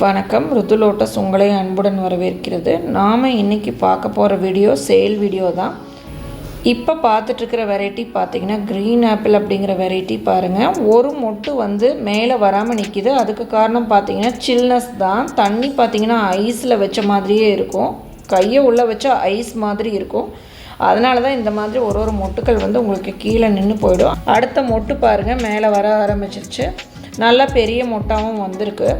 வணக்கம். ருது லோட்டஸ் உங்களை அன்புடன் வரவேற்கிறது. நாம் இன்றைக்கி பார்க்க போகிற வீடியோ சேல் வீடியோ தான். இப்போ பார்த்துட்ருக்கிற வெரைட்டி பார்த்தீங்கன்னா க்ரீன் ஆப்பிள் அப்படிங்கிற வெரைட்டி பாருங்கள் ஒரு மொட்டு வந்து மேலே வராமல் நிற்கிது அதுக்கு காரணம் பார்த்தீங்கன்னா சில்னஸ் தான். தண்ணி பார்த்தீங்கன்னா ஐஸில் வச்ச மாதிரியே இருக்கும். கையை உள்ளே வச்சா ஐஸ் மாதிரி இருக்கும். அதனால தான் இந்த மாதிரி ஒரு ஒரு மொட்டுக்கள் வந்து உங்களுக்கு கீழே நின்று போயிடும். அடுத்த மொட்டு பாருங்கள் மேலே வர ஆரம்பிச்சிருச்சு. நல்லா பெரிய மொட்டாவும் வந்திருக்கு.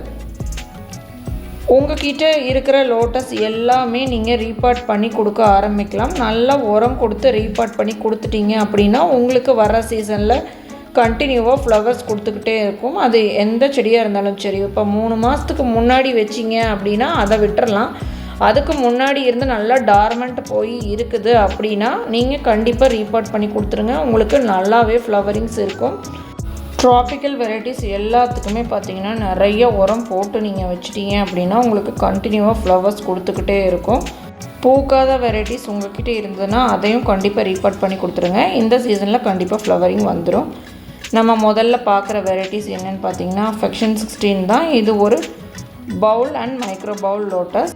உங்ககிட்ட இருக்கிற லோட்டஸ் எல்லாமே நீங்கள் ரீபார்ட் பண்ணி கொடுக்க ஆரம்பிக்கலாம். நல்லா உரம் கொடுத்து ரீபார்ட் பண்ணி கொடுத்துட்டீங்க அப்படின்னா உங்களுக்கு வர சீசனில் கண்டினியூவாக ஃப்ளவர்ஸ் கொடுத்துக்கிட்டே இருக்கும். அது எந்த செடியாக இருந்தாலும் சரி. இப்போ மூணு மாதத்துக்கு முன்னாடி வச்சிங்க அப்படின்னா அதை விட்டுறலாம். அதுக்கு முன்னாடி இருந்து நல்லா டார்மெண்ட் போய் இருக்குது அப்படின்னா நீங்கள் கண்டிப்பாக ரீபார்ட் பண்ணி கொடுத்துருங்க. உங்களுக்கு நல்லாவே ஃப்ளவரிங்ஸ் இருக்கும். ட்ராபிக்கல் வெரைட்டிஸ் எல்லாத்துக்குமே பார்த்தீங்கன்னா நிறைய உரம் போட்டு நீங்கள் வச்சிட்டீங்க அப்படின்னா உங்களுக்கு கண்டினியூவாக ஃப்ளவர்ஸ் கொடுத்துக்கிட்டே இருக்கும். பூக்காத வெரைட்டிஸ் உங்கள்கிட்ட இருந்ததுன்னா அதையும் கண்டிப்பாக ரீபார்ட் பண்ணி கொடுத்துருங்க. இந்த சீசனில் கண்டிப்பாக ஃப்ளவரிங் வந்துடும் நம்ம முதல்ல பார்க்குற வெரைட்டிஸ் என்னென்னு பார்த்தீங்கன்னா ஃபெக்ஷன் சிக்ஸ்டீன் தான். இது ஒரு bowl and micro bowl lotus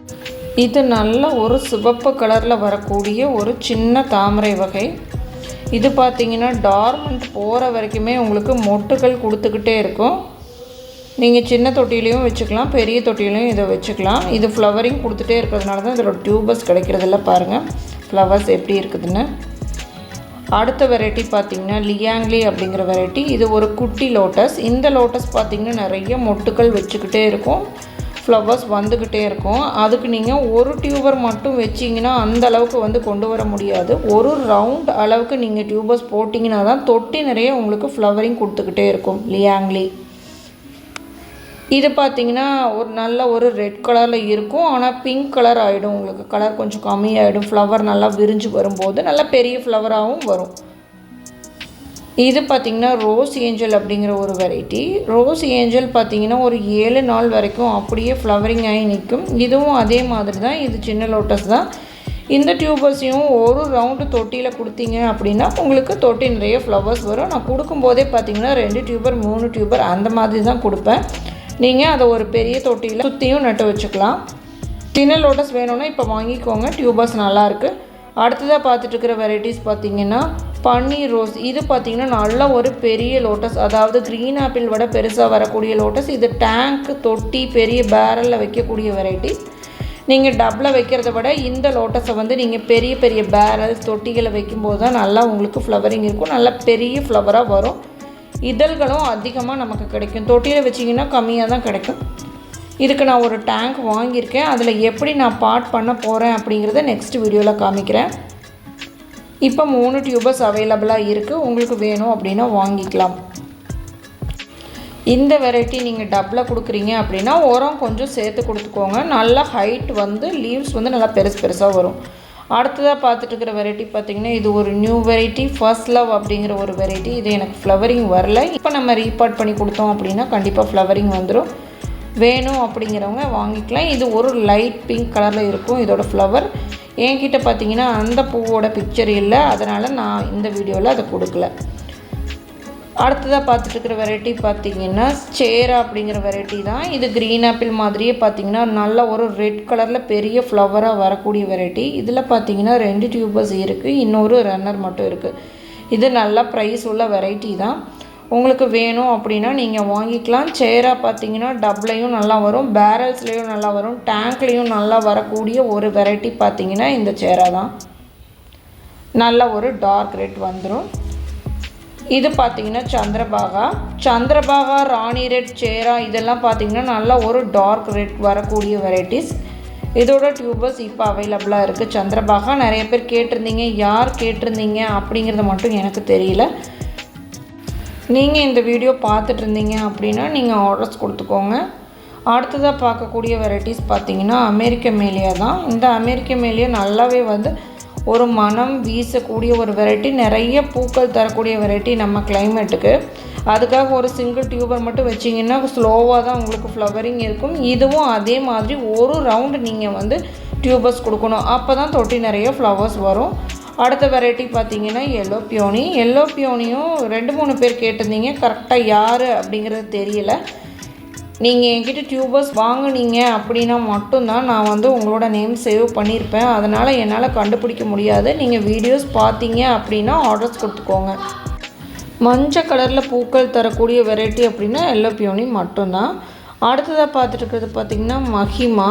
இது நல்ல ஒரு சிவப்பு கலரில் வரக்கூடிய ஒரு சின்ன தாமரை வகை. இது பார்த்தீங்கன்னா டார்மெண்ட் போகிற வரைக்குமே உங்களுக்கு மொட்டுகள் கொடுத்துக்கிட்டே இருக்கும். நீங்கள் சின்ன தொட்டிலையும் வச்சுக்கலாம் பெரிய தொட்டிலையும் இதை வச்சுக்கலாம். இது ஃப்ளவரிங் கொடுத்துட்டே இருக்கிறதுனால தான் இதோட டியூபஸ் கிடைக்கிறதில்ல பாருங்கள் ஃப்ளவர்ஸ் எப்படி இருக்குதுன்னு. அடுத்த வெரைட்டி பார்த்திங்கன்னா லியாங்லி அப்படிங்கிற வெரைட்டி இது ஒரு குட்டி லோட்டஸ் இந்த லோட்டஸ் பார்த்திங்கன்னா நிறைய மொட்டுக்கள் வச்சுக்கிட்டே இருக்கும். ஃப்ளவர்ஸ் வந்துக்கிட்டே இருக்கும். அதுக்கு நீங்கள் ஒரு டியூபர் மட்டும் வச்சிங்கன்னா அந்த அளவுக்கு வந்து கொண்டு வர முடியாது. ஒரு ரவுண்ட் அளவுக்கு நீங்கள் டியூபர்ஸ் போட்டிங்கன்னா தான் தொட்டி நிறைய உங்களுக்கு ஃப்ளவரிங் கொடுத்துக்கிட்டே இருக்கும். லியாங்லி இது பார்த்தீங்கன்னா ஒரு நல்ல ஒரு ரெட் கலரில் இருக்கும். ஆனால் பிங்க் கலர் ஆகிடும் உங்களுக்கு. கலர் கொஞ்சம் கம்மியாகிடும் ஃப்ளவர் நல்லா விரிஞ்சு வரும்போது. நல்லா பெரிய ஃப்ளவராகவும் வரும். இது பார்த்திங்கன்னா ரோஸ் ஏஞ்சல் அப்படிங்கிற ஒரு வெரைட்டி ரோஸ் ஏஞ்சல் பார்த்திங்கன்னா ஒரு ஏழு நாள் வரைக்கும் அப்படியே ஃப்ளவரிங் ஆகி நிற்கும். இதுவும் அதே மாதிரி தான் இது சின்ன லோட்டஸ் தான். இந்த டியூபர்ஸையும் ஒரு ரவுண்டு தொட்டியில் கொடுத்தீங்க அப்படின்னா உங்களுக்கு தொட்டி நிறைய ஃப்ளவர்ஸ் வரும். நான் கொடுக்கும்போதே பார்த்தீங்கன்னா ரெண்டு டியூபர் மூணு டியூபர் அந்த மாதிரி தான் கொடுப்பேன். நீங்கள் அதை ஒரு பெரிய தொட்டியில் சுற்றியும் நட்டு வச்சுக்கலாம். சின்ன லோட்டஸ் வேணும்னா இப்போ வாங்கிக்கோங்க. டியூபர்ஸ் நல்லாயிருக்கு அடுத்ததாக பார்த்துட்டு இருக்கிற வெரைட்டிஸ் பார்த்திங்கன்னா பன்னீர் ரோஸ் இது பார்த்திங்கன்னா நல்ல ஒரு பெரிய லோட்டஸ். அதாவது க்ரீன் ஆப்பிள் விட பெருசாக வரக்கூடிய லோட்டஸ். இது டேங்க் தொட்டி பெரிய பேரலில் வைக்கக்கூடிய வெரைட்டி நீங்கள் டப்பில் வைக்கிறத விட இந்த லோட்டஸை வந்து நீங்கள் பெரிய பெரிய பேரல்ஸ் தொட்டிகளை வைக்கும்போது தான் நல்லா உங்களுக்கு ஃப்ளவரிங் இருக்கும். நல்லா பெரிய ஃப்ளவராக வரும். இதழ்களும் அதிகமாக நமக்கு கிடைக்கும். தொட்டியில் வச்சிங்கன்னா கம்மியாக தான் கிடைக்கும். இதுக்கு நான் ஒரு டேங்க் வாங்கியிருக்கேன். அதில் எப்படி நான் பாட் பண்ண போகிறேன் அப்படிங்கிறத நெக்ஸ்ட் வீடியோவில் காமிக்கிறேன். இப்போ மூணு டியூபஸ் அவைலபிளாக இருக்குது உங்களுக்கு வேணும் அப்படின்னா வாங்கிக்கலாம். இந்த வெரைட்டி நீங்கள் டப்பில் கொடுக்குறீங்க அப்படின்னா உரம் கொஞ்சம் சேர்த்து கொடுத்துக்கோங்க. நல்லா ஹைட் வந்து லீவ்ஸ் வந்து நல்லா பெருசு பெருசாக வரும். அடுத்ததாக பார்த்துட்டு இருக்கிற வெரைட்டி பார்த்திங்கன்னா இது ஒரு நியூ வெரைட்டி ஃபர்ஸ்ட் லவ் அப்படிங்கிற ஒரு வெரைட்டி இது எனக்கு ஃப்ளவரிங் வரல. இப்போ நம்ம ரீபார்ட் பண்ணி கொடுத்தோம் அப்படின்னா கண்டிப்பாக ஃப்ளவரிங் வந்துடும் வேணும் அப்படிங்கிறவங்க வாங்கிக்கலாம். இது ஒரு லைட் பிங்க் கலரில் இருக்கும். இதோட ஃப்ளவர் என்கிட்ட பார்த்தீங்கன்னா அந்த பூவோட பிக்சர் இல்லை. அதனால் நான் இந்த வீடியோவில் அதை கொடுக்கல. அடுத்ததாக பார்த்துட்டு இருக்கிற வெரைட்டி பார்த்தீங்கன்னா சேரா அப்படிங்கிற வெரைட்டி தான். இது க்ரீன் ஆப்பிள் மாதிரியே பார்த்தீங்கன்னா நல்ல ஒரு ரெட் கலரில் பெரிய ஃப்ளவராக வரக்கூடிய வெரைட்டி இதில் பார்த்தீங்கன்னா ரெண்டு டியூபர்ஸ் இருக்குது இன்னொரு ரன்னர் மட்டும் இருக்குது இது நல்ல ப்ரைஸ் உள்ள வெரைட்டி தான். உங்களுக்கு வேணும் அப்படின்னா நீங்கள் வாங்கிக்கலாம். சேராக பார்த்தீங்கன்னா டப்லையும் நல்லா வரும். பேரல்ஸ்லேயும் நல்லா வரும். டேங்க்லேயும் நல்லா வரக்கூடிய ஒரு வெரைட்டி பார்த்தீங்கன்னா இந்த சேரா தான். நல்ல ஒரு டார்க் ரெட் வந்துடும் இது பார்த்தீங்கன்னா சந்திரபாகா. சந்திரபாகா ராணி ரெட் சேரா இதெல்லாம் பார்த்தீங்கன்னா நல்லா ஒரு டார்க் ரெட் வரக்கூடிய வெரைட்டிஸ் இதோட டியூபர்ஸ் இப்போ அவைலபிளாக இருக்குது சந்திரபாகா நிறைய பேர் கேட்டிருந்தீங்க. யார் கேட்டிருந்தீங்க அப்படிங்கிறது மட்டும் எனக்கு தெரியல. நீங்கள் இந்த வீடியோ பார்த்துட்டு இருந்தீங்க அப்படின்னா நீங்கள் ஆர்டர்ஸ் கொடுத்துக்கோங்க. அடுத்ததாக பார்க்கக்கூடிய வெரைட்டிஸ் பார்த்தீங்கன்னா அமெரிக்க மேலியா தான். இந்த அமெரிக்க மேலியா நல்லாவே வந்து ஒரு மனம் வீசக்கூடிய ஒரு வெரைட்டி நிறைய பூக்கள் தரக்கூடிய வெரைட்டி நம்ம கிளைமேட்டுக்கு அதுக்காக ஒரு சிங்கிள் டியூபர் மட்டும் வச்சிங்கன்னா ஸ்லோவாக தான் உங்களுக்கு ஃப்ளவரிங் இருக்கும். இதுவும் அதே மாதிரி ஒரு ரவுண்டு நீங்கள் வந்து டியூபர்ஸ் கொடுக்கணும். அப்போ தான் தொட்டி நிறைய ஃப்ளவர்ஸ் வரும். அடுத்த வெரைட்டி பார்த்தீங்கன்னா எல்லோ பியோனி எல்லோ பியோனியும் ரெண்டு மூணு பேர் கேட்டிருந்தீங்க. கரெக்டாக யார் அப்படிங்கிறது தெரியல. நீங்கள் என்கிட்ட டியூபர்ஸ் வாங்குனீங்க அப்படின்னா மட்டும்தான் நான் வந்து உங்களோட நேம் சேவ் பண்ணியிருப்பேன். அதனால் என்னால் கண்டுபிடிக்க முடியாது. நீங்கள் வீடியோஸ் பார்த்தீங்க அப்படின்னா ஆர்டர்ஸ் கொடுத்துக்கோங்க. மஞ்சள் கலரில் பூக்கள் தரக்கூடிய வெரைட்டி அப்படின்னா எல்லோ பியோனி மட்டும்தான். அடுத்ததாக பார்த்துட்டு இருக்கிறது பார்த்திங்கன்னா மஹிமா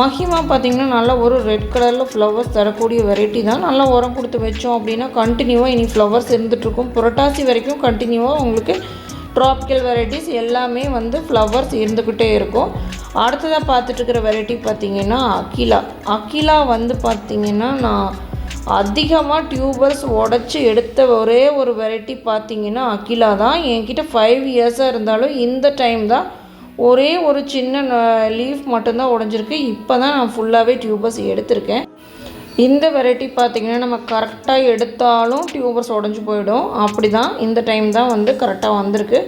மஹிமா பார்த்திங்கன்னா நல்லா ஒரு ரெட் கலரில் ஃப்ளவர்ஸ் தரக்கூடிய வெரைட்டி தான். நல்லா உரம் கொடுத்து வச்சோம் அப்படின்னா கண்டினியூவாக இனி ஃப்ளவர்ஸ் இருந்துகிட்ருக்கும் புரட்டாசி வரைக்கும் கண்டினியூவாக உங்களுக்கு ட்ராபிக்கல் வெரைட்டிஸ் எல்லாமே வந்து ஃப்ளவர்ஸ் இருந்துக்கிட்டே இருக்கும். அடுத்ததாக பார்த்துட்ருக்கிற வெரைட்டி பார்த்திங்கன்னா அக்கிலா அக்கிலா வந்து பார்த்திங்கன்னா நான் அதிகமாக டியூபர்ஸ் உடச்சி எடுத்த ஒரே ஒரு வெரைட்டி பார்த்திங்கன்னா அகிலா தான். என்கிட்ட ஃபைவ் இயர்ஸாக இருந்தாலும் இந்த டைம் தான் ஒரே ஒரு சின்ன லீஃப் மட்டும்தான் உடஞ்சிருக்கு. இப்போ தான் நான் ஃபுல்லாகவே டியூபர்ஸ் எடுத்திருக்கேன். இந்த வெரைட்டி பார்த்திங்கன்னா நம்ம கரெக்டாக எடுத்தாலும் டியூபர்ஸ் உடஞ்சி போயிடும். அப்படி தான் இந்த டைம் தான் வந்து கரெக்டாக வந்திருக்கு.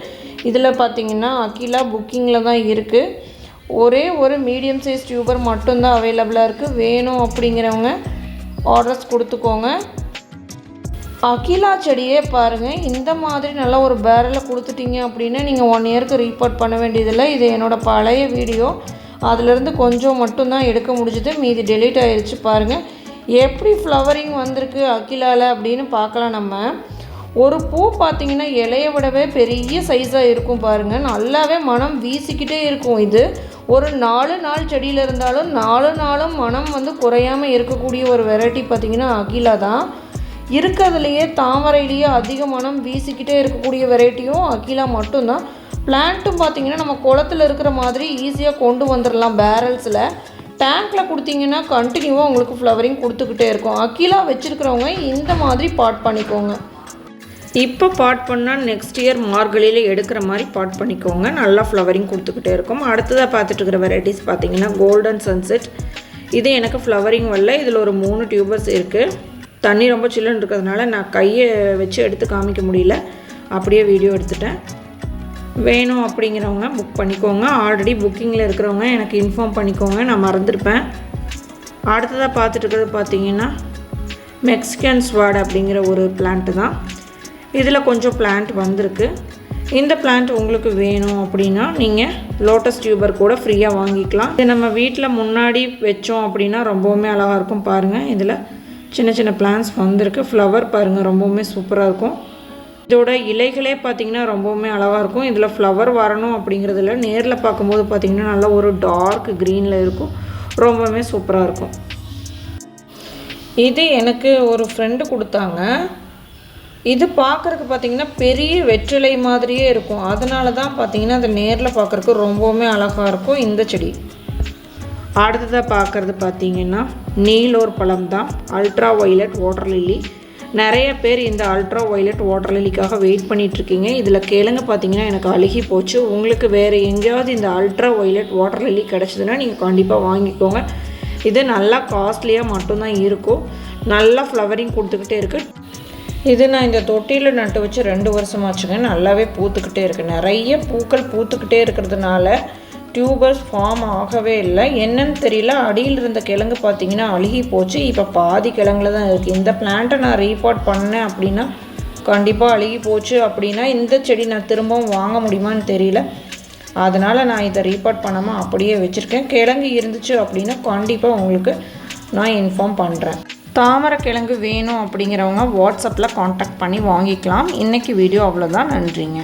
இதில் பார்த்திங்கன்னா அகிலா புக்கிங்கில் தான் இருக்குது ஒரே ஒரு மீடியம் சைஸ் டியூபர் மட்டும்தான் அவைலபிளாக இருக்குது வேணும் அப்படிங்கிறவங்க ஆர்டர்ஸ் கொடுத்துக்கோங்க. அகிலா செடியே பாருங்கள் இந்த மாதிரி நல்லா ஒரு பேரலில் கொடுத்துட்டீங்க அப்படின்னா நீங்கள் ஒன் இயருக்கு ரீபோர்ட் பண்ண வேண்டியதில்லை. இது என்னோடய பழைய வீடியோ. அதிலேருந்து கொஞ்சம் மட்டும்தான் எடுக்க முடிஞ்சது. மீதி டெலீட் ஆகிடுச்சு பாருங்கள் எப்படி ஃப்ளவரிங் வந்திருக்கு அகிலாவில் அப்படின்னு பார்க்கலாம் நம்ம. ஒரு பூ பார்த்திங்கன்னா இலையை விடவே பெரிய சைஸாக இருக்கும் பாருங்கள் நல்லாவே மனம் வீசிக்கிட்டே இருக்கும் இது. ஒரு நாலு நாள் செடியில் இருந்தாலும் நாலு நாளும் மனம் வந்து குறையாமல் இருக்கக்கூடிய ஒரு வெரைட்டி பார்த்திங்கன்னா அகிலா தான் இருக்கிறதுலையே தாமரையிலேயே அதிக மனம் வீசிக்கிட்டே இருக்கக்கூடிய வெரைட்டியும் அகிலா மட்டும்தான். பிளான்ட்டும் பார்த்திங்கன்னா நம்ம குளத்தில் இருக்கிற மாதிரி ஈஸியாக கொண்டு வந்துடலாம் பேரல்ஸில் டேங்க்கில் கொடுத்தீங்கன்னா கண்டினியூவாக உங்களுக்கு ஃப்ளவரிங் கொடுத்துக்கிட்டே இருக்கும். அகிலா வச்சுருக்கிறவங்க இந்த மாதிரி பாட் பண்ணிக்கோங்க. இப்போ பாட் பண்ணால் நெக்ஸ்ட் இயர் மார்கழியில் எடுக்கிற மாதிரி பாட் பண்ணிக்கோங்க. நல்லா ஃப்ளவரிங் கொடுத்துக்கிட்டே இருக்கும். அடுத்ததாக பார்த்துட்டு இருக்கிற வெரைட்டிஸ் பார்த்தீங்கன்னா கோல்டன் சன்செட் இது எனக்கு ஃப்ளவரிங் வரல. இதில் ஒரு மூணு டியூபர்ஸ் இருக்குது தண்ணி ரொம்ப சில்லுன்னு இருக்கிறதுனால நான் கையை வச்சு எடுத்து காமிக்க முடியல. அப்படியே வீடியோ எடுத்துட்டேன். வேணும் அப்படிங்கிறவங்க புக் பண்ணிக்கோங்க. ஆல்ரெடி புக்கிங்கில் இருக்கிறவங்க எனக்கு இன்ஃபார்ம் பண்ணிக்கோங்க. நான் மறந்துருப்பேன். அடுத்ததாக பார்த்துட்டு இருக்கிறது பார்த்தீங்கன்னா மெக்சிகன் ஸ்வாட் அப்படிங்கிற ஒரு பிளான்ட்டு தான். இதில் கொஞ்சம் பிளான்ட் வந்திருக்கு. இந்த பிளான்ட் உங்களுக்கு வேணும் அப்படின்னா நீங்கள் லோட்டஸ் டியூபர் கூட ஃப்ரீயாக வாங்கிக்கலாம். இது நம்ம வீட்டில் முன்னாடி வச்சோம் அப்படின்னா ரொம்பவுமே அழகாக இருக்கும் பாருங்கள் இதில் சின்ன சின்ன பிளான்ஸ் வந்திருக்கு. ஃப்ளவர் பாருங்கள் ரொம்பவுமே சூப்பராக இருக்கும். இதோட இலைகளே பார்த்திங்கன்னா ரொம்பவுமே அழகாக இருக்கும். இதில் ஃப்ளவர் வரணும் அப்படிங்கிறதுல நேரில் பார்க்கும்போது பார்த்திங்கன்னா நல்லா ஒரு டார்க் க்ரீனில் இருக்கும். ரொம்பவுமே சூப்பராக இருக்கும். இது எனக்கு ஒரு ஃப்ரெண்டு கொடுத்தாங்க. இது பார்க்குறக்கு பார்த்திங்கன்னா பெரிய வெற்றிலை மாதிரியே இருக்கும். அதனால தான் பார்த்திங்கன்னா அதை நேரில் பார்க்குறக்கு ரொம்பவுமே அழகாக இருக்கும். இந்த செடி. அடுத்ததாக பார்க்குறது பார்த்திங்கன்னா நீலோர் பழம் தான் அல்ட்ரா வயலட் வாட்டர் லில்லி நிறைய பேர் இந்த அல்ட்ரா வயலட் வாட்டர் லில்லிக்காக வெயிட் பண்ணிகிட்ருக்கீங்க இதில் கேளுங்க பார்த்தீங்கன்னா எனக்கு அழுகி போச்சு. உங்களுக்கு வேறு எங்கேயாவது இந்த அல்ட்ரா வயலட் வாட்டர் லில்லி கிடச்சிதுன்னா நீங்கள் கண்டிப்பாக வாங்கிக்கோங்க. இது நல்லா காஸ்ட்லியாக மட்டும்தான் இருக்கும். நல்லா ஃப்ளவரிங் கொடுத்துக்கிட்டே இருக்குது இது நான் இந்த தொட்டியில் நட்டு வச்சு ரெண்டு வருஷமாச்சுங்க. நல்லாவே பூத்துக்கிட்டே இருக்குது நிறைய பூக்கள் பூத்துக்கிட்டே இருக்கிறதுனால டியூபர்ஸ் ஃபார்ம் ஆகவே இல்லை. என்னன்னு தெரியல. அடியில் இருந்த கிழங்கு பார்த்தீங்கன்னா அழுகி போச்சு. இப்போ பாதி கிழங்குல தான் இருக்குது இந்த பிளான்ட்டை நான் ரீபாட் பண்ணேன் அப்படின்னா கண்டிப்பாக அழுகி போச்சு அப்படின்னா இந்த செடி நான் திரும்பவும் வாங்க முடியுமான்னு தெரியல. அதனால் நான் இதை ரீபாட் பண்ணாமல் அப்படியே வச்சுருக்கேன். கிழங்கு இருந்துச்சு அப்படின்னா கண்டிப்பாக உங்களுக்கு நான் இன்ஃபார்ம் பண்ணுறேன் தாமரைக்கிழங்கு வேணும் அப்படிங்கிறவங்க வாட்ஸ்அப்பில் காண்டாக்ட் பண்ணி வாங்கிக்கலாம். இன்றைக்கி வீடியோ அவ்வளோதான் நன்றிங்க.